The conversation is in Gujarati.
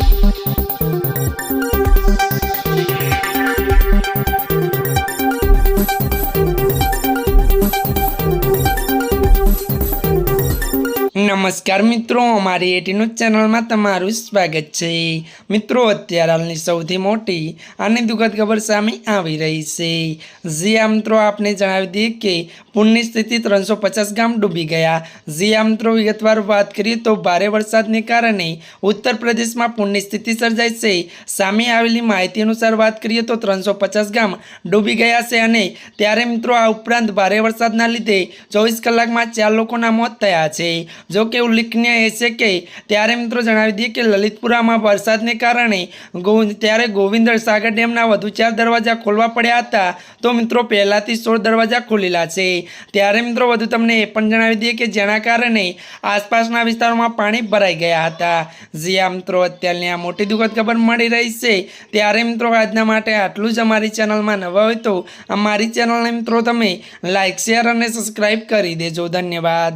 thank you નમસ્કાર મિત્રો, અમારી એટીનું ચેનલમાં તમારું સ્વાગત છે. મિત્રો, અત્યારે હાલની સૌથી મોટી અને દુઃખદ ખબર સામે આવી રહી છે. જી મિત્રો, આપને જણાવી દઈએ કે પૂરની સ્થિતિ ત્રણસો ગામ ડૂબી ગયા. જી મિત્રો, વિગતવાર વાત કરીએ તો ભારે વરસાદને કારણે ઉત્તર પ્રદેશમાં પૂરની સ્થિતિ સર્જાઈ છે. સામે આવેલી માહિતી અનુસાર વાત કરીએ તો ત્રણસો ગામ ડૂબી ગયા છે અને ત્યારે, મિત્રો, આ ઉપરાંત ભારે વરસાદના લીધે ચોવીસ કલાકમાં ચાર લોકોના મોત થયા છે. જો કે ઉલ્લેખનીય એ છે કે ત્યારે મિત્રો જણાવી દઈએ કે લલિતપુરામાં વરસાદને કારણે ત્યારે ગોવિંદ સાગર ડેમના વધુ ચાર દરવાજા ખોલવા પડ્યા હતા. તો મિત્રો પહેલાંથી સોળ દરવાજા ખોલેલા છે. ત્યારે મિત્રો વધુ તમને એ પણ જણાવી દઈએ કે જેના કારણે આસપાસના વિસ્તારોમાં પાણી ભરાઈ ગયા હતા. જ્યાં મિત્રો, અત્યારની આ મોટી દુઃખદ ખબર મળી રહી છે. ત્યારે મિત્રો આજના માટે આટલું જ અમારી ચેનલમાં નવા હોય તો અમારી ચેનલને મિત્રો તમે લાઇક શેર અને સબસ્ક્રાઈબ કરી દેજો. ધન્યવાદ.